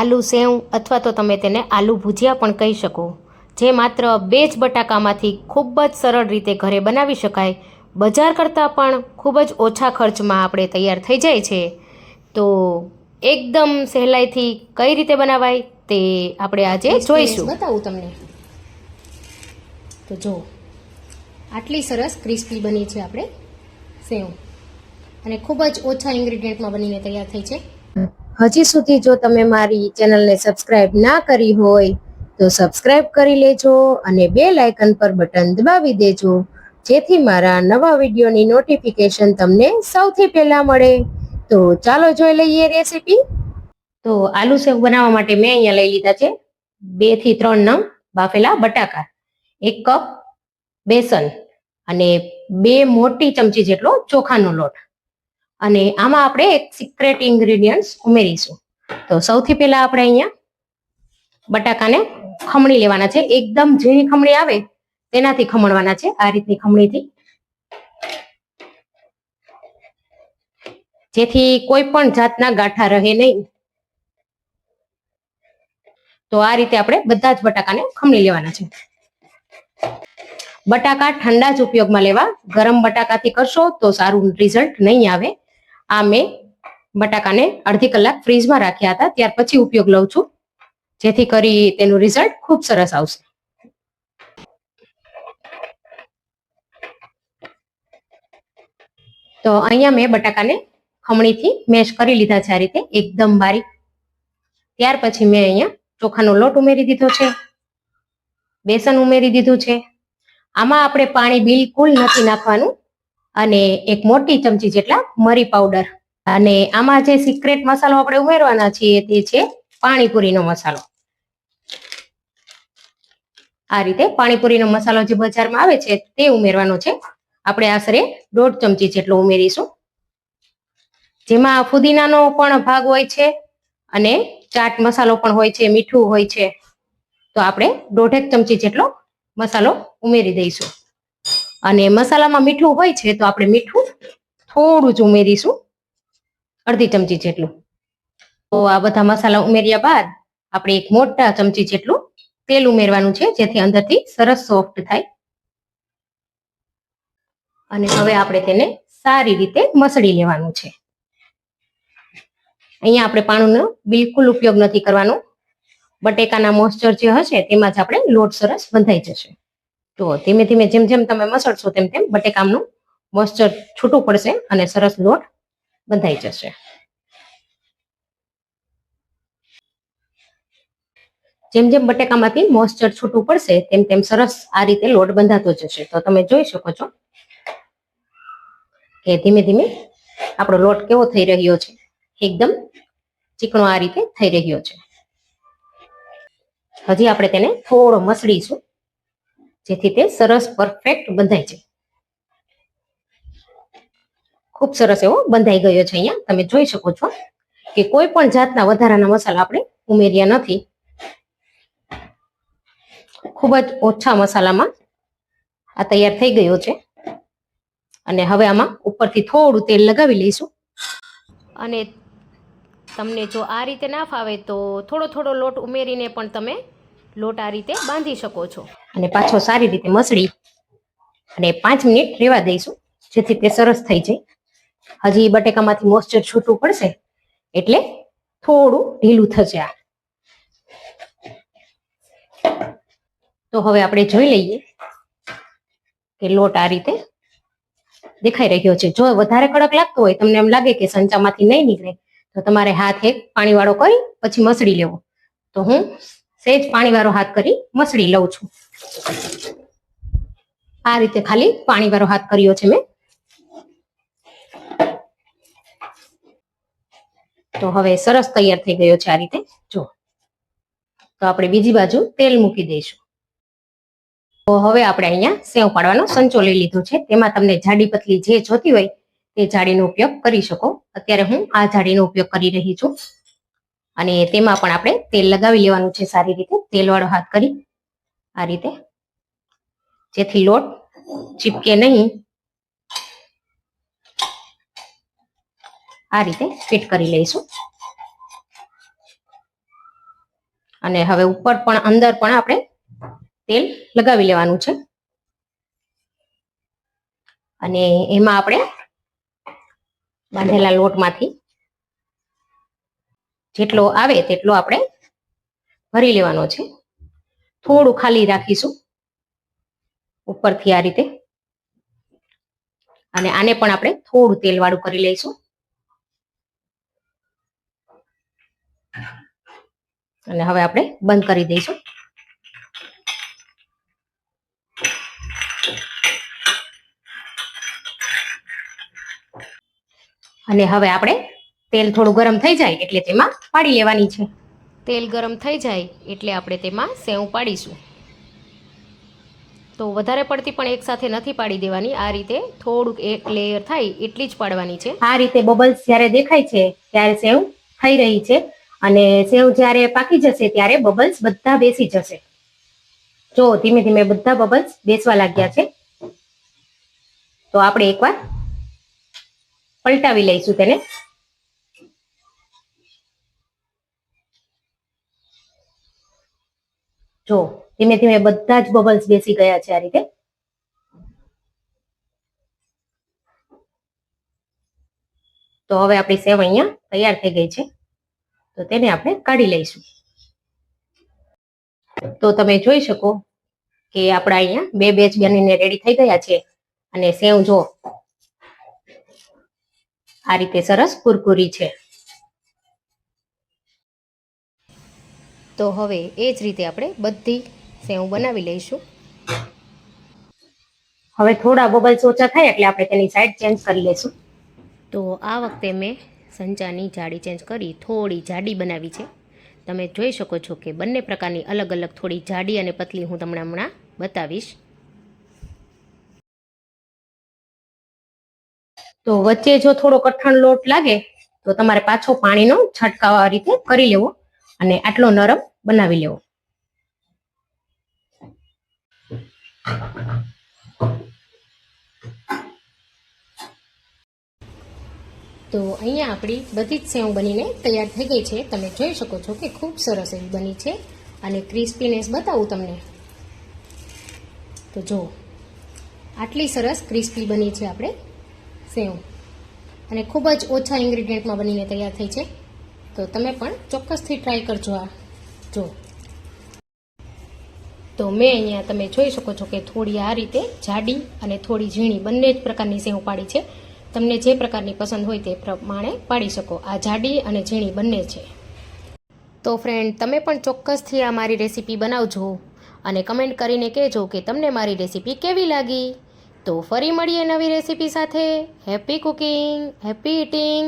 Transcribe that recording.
આલુ સેવ અથવા તો તમે તેને આલુ ભુજિયા પણ કહી શકો. જે માત્ર બે જ બટાકામાંથી ખૂબ જ સરળ રીતે ઘરે બનાવી શકાય. બજાર કરતાં પણ ખૂબ જ ઓછા ખર્ચમાં આપણે તૈયાર થઈ જાય છે. તો એકદમ સહેલાઈથી કઈ રીતે બનાવાય તે આપણે આજે જોઈશું. બતાવું તમને. તો જો આટલી સરસ ક્રિસ્પી બની છે આપણે સેવ. અને ખૂબ જ ઓછા ઇન્ગ્રીડિયન્ટમાં બનીને તૈયાર થઈ છે. હજી સુધી જો તમે મારી ચેનલને સબસ્ક્રાઇબ ના કરી હોય, તો સબસ્ક્રાઇબ કરી લેજો અને બે લાઇકન પર બટન દબાવી દેજો, જેથી મારા નવા વિડીયોની નોટિફિકેશન તમને સૌથી પહેલા મળે. તો ચાલો જોઈ લઈએ રેસીપી. તો આલુ સેવ બનાવવા માટે મેં અહીંયા લઈ લીધા છે બેથી ત્રણ નંગ બાફેલા બટાકા, એક કપ બેસન અને બે મોટી ચમચી જેટલો ચોખાનો લોટ. અને આમાં આપણે એક સિક્રેટ ઇન્ગ્રીડિયન્ટ ઉમેરીશું. તો સૌથી પહેલા આપણે અહીંયા બટાકાને ખમણી લેવાના છે. એકદમ ઝીણી ખમણી આવે તેનાથી ખમણવાના છે. આ રીતની ખમણીથી. જેથી કોઈ પણ જાતના ગાંઠા રહે નહીં. તો આ રીતે આપણે બધા જ બટાકાને ખમણી લેવાના છે. બટાકા ઠંડા જ ઉપયોગમાં લેવા. ગરમ બટાકાથી કરશો તો સારું રિઝલ્ટ નહીં આવે. આ મેં બટાકાને અડધી કલાક ફ્રીજમાં રાખ્યા હતા. ત્યાર પછી ઉપયોગ લઉં છું. જેથી કરી તેનું રિઝલ્ટ ખૂબ સરસ આવશે. તો અહીંયા મેં બટાકાને ખમણીથી મેશ કરી લીધા છે આ રીતે. એકદમ બારીક. ત્યાર પછી મેં અહીંયા ચોખાનો લોટ ઉમેરી દીધો છે. બેસન ઉમેરી દીધું છે. આમાં આપણે પાણી બિલકુલ નથી નાખવાનું. અને એક મોટી ચમચી જેટલા મરી પાવડર અને આમાં જે સિક્રેટ મસાલો આપણે ઉમેરવાના છીએ તે છે પાણીપુરીનો મસાલો. આ રીતે પાણીપુરીનો મસાલો જે બજારમાં આવે છે તે ઉમેરવાનો છે. આપણે આશરે દોઢ ચમચી જેટલો ઉમેરીશું. જેમાં ફુદીનાનો પણ ભાગ હોય છે અને ચાટ મસાલો પણ હોય છે, મીઠું હોય છે. તો આપણે દોઢેક ચમચી જેટલો મસાલો ઉમેરી દઈશું. અને મસાલામાં મીઠું હોય છે તો આપણે મીઠું થોડું જ ઉમેરીશું. અડધી ચમચી જેટલું. તો આ બધા મસાલા ઉમેર્યા બાદ આપણે એક મોટા ચમચી જેટલું તેલ ઉમેરવાનું છે, જેથી અંદરથી સરસ સોફ્ટ થાય. અને હવે આપણે તેને સારી રીતે મસળી લેવાનું છે. અહીંયા આપણે પાણીનો બિલકુલ ઉપયોગ નથી કરવાનો. બટેકાના મોઇસ્ચર જે હશે તેમાં જ આપણે લોટ સરસ બંધાઈ જશે. તો ધીમે ધીમે જેમ જેમ તમે મસળશો તેમ તેમ બટેકામનું મોઇસ્ચર છૂટું પડશે અને સરસ લોટ બંધાઈ જશે. જેમ જેમ બટેકામાંથી મોઇસ્ચર છૂટું પડશે તેમ તેમ સરસ આ રીતે લોટ બંધાતો જશે. તો તમે જોઈ શકો છો કે ધીમે ધીમે આપણો લોટ કેવો થઈ રહ્યો છે. એકદમ ચીકણો આ રીતે થઈ રહ્યો છે. હજી આપણે તેને થોડો મસળીશું. જેથી તે સરસ પરફેક્ટ બંધાય છે. ખૂબ સરસ એવો બંધાઈ ગયો છે અહીંયા. તમે જોઈ શકો છો કે કોઈ પણ જાતના વધારાના મસાલા આપણે ઉમેર્યા નથી. ખૂબ જ ઓછા મસાલામાં આ તૈયાર થઈ ગયો છે. અને હવે આમાં ઉપરથી થોડું તેલ લગાવી લઈશું. અને તમને જો આ રીતે ના ફાવે તો થોડો થોડો લોટ ઉમેરીને પણ તમે લોટ આ રીતે બાંધી શકો છો. અને પાછો સારી રીતે મસળી અને પાંચ મિનિટ રેવા દઈશું, જેથી તે સરસ થઈ જાય. હજી બટેકામાંથી મોઇસ્ચર છૂટું પડશે, એટલે થોડું ઢીલું થશે આ. તો હવે આપણે જોઈ લઈએ કે લોટ આ રીતે દેખાઈ રહ્યો છે. જો વધારે કડક લાગતો હોય, તમને એમ લાગે કે સંચામાંથી નહીં નીકળે, તો તમારે હાથ એક પાણીવાળો કરી પછી મસળી લેવો. તો હું સેજ પાણીવાળો હાથ કરી મસળી લઉં છું. આ રીતે ખાલી પાણી વાળો હાથ કર્યો છે મેં. તો હવે સરસ તૈયાર થઈ ગયો છે આ રીતે. જો. તો આપણે બીજી બાજુ તેલ મૂકી દઈશું. તો હવે આપણે અહીંયા સેવ પાડવાનો સંચો લઈ લીધો છે. તેમાં તમને જાડી પતલી જે જોતી હોય તે જાડીનો ઉપયોગ કરી શકો. અત્યારે હું આ જાડીનો ઉપયોગ કરી રહી છું. અને તેમાં પણ આપણે તેલ લગાવી લેવાનું છે સારી રીતે. તેલવાળો હાથ કરી આ રીતે. જેથી લોટ ચીપકે નહીં. આ રીતે ફિટ કરી લઈશું. અને હવે ઉપર પણ અંદર પણ આપણે તેલ લગાવી લેવાનું છે. અને એમાં આપણે બાંધેલા લોટમાંથી જેટલો આવે તેટલો આપણે ભરી લેવાનો છે. થોડું ખાલી રાખીશું ઉપરથી આ રીતે. અને આને પણ આપણે થોડું તેલવાળું કરી લઈશું. અને હવે આપણે બંધ કરી દઈશું. અને હવે આપણે તેલ થોડું ગરમ થઈ જાય એટલે તેમાં પાડી લેવાની છે. તેલ ગરમ થઈ જાય એટલે આપણે તેમાં સેવ પાડીશું. તો વધારે પડતી પણ એકસાથે નથી પાડી દેવાની. આ રીતે થોડુંક એક લેયર થાય એટલી જ પાડવાની છે. આ રીતે બબલ્સ જ્યારે દેખાય છે ત્યારે સેવ થઈ રહી છે અને સેવ જ્યારે પાકી જશે ત્યારે બબલ્સ બધા બેસી જશે. જો ધીમે ધીમે બધા બબલ્સ બેસવા લાગ્યા છે તો આપણે એકવાર પલટાવી લઈશું તેને. જો, ધીમે ધીમે બધા જ બબલ્સ બેસી ગયા છે આ રીતે. તો હવે આપણી સેવ અહીંયા તૈયાર થઈ ગઈ છે. તો તેને આપણે કાઢી લઈશું. તો તમે જોઈ શકો કે આપણા અહીંયા બે બેચ બનીને રેડી થઈ ગયા છે. અને સેવ જો આ રીતે સરસ કુરકુરી છે. તો હવે એ જ રીતે આપણે બધી સેવ બનાવી લઈશું. હવે થોડા બબલ્સ ઓછા થાય એટલે આપણે તેની સાઈડ ચેન્જ કરી લઈશું તો આ વખતે મેં સંચાની જાડી ચેન્જ કરી થોડી જાડી બનાવી છે. તમે જોઈ શકો છો કે બંને પ્રકારની અલગ અલગ થોડી જાડી અને પતલી હું તમને હમણાં બતાવીશ. તો વચ્ચે જો થોડો કઠણ લોટ લાગે તો તમારે પાછો પાણીનો છંટકાવ આ રીતે કરી લેવો. અને આટલો નરમ બનાવી લેવો. તો અહીંયા આપણી બધી જ સેવ બનીને તૈયાર થઈ ગઈ છે. તમે જોઈ શકો છો કે ખૂબ સરસ એવી બની છે અને ક્રિસ્પીનેસ બતાવું તમને. તો જો, આટલી સરસ ક્રિસ્પી બની છે આપણે સેવ. અને ખૂબ જ ઓછા ઇન્ગ્રીડિયન્ટમાં બનીને તૈયાર થઈ છે. તો તમે પણ ચોક્કસથી ટ્રાય કરજો આ. જો. તો મેં અહીંયા તમે જોઈ શકો છો કે થોડી આ રીતે જાડી અને થોડી ઝીણી બંને જ પ્રકારની સેવ પાડી છે. તમને જે પ્રકારની પસંદ હોય તે પ્રમાણે પાડી શકો. આ જાડી અને ઝીણી બંને છે. તો ફ્રેન્ડ તમે પણ ચોક્કસથી આ મારી રેસીપી બનાવજો અને કમેન્ટ કરીને કહેજો કે તમને મારી રેસીપી કેવી લાગી. તો ફરી મળીએ નવી રેસીપી સાથે. Happy cooking happy eating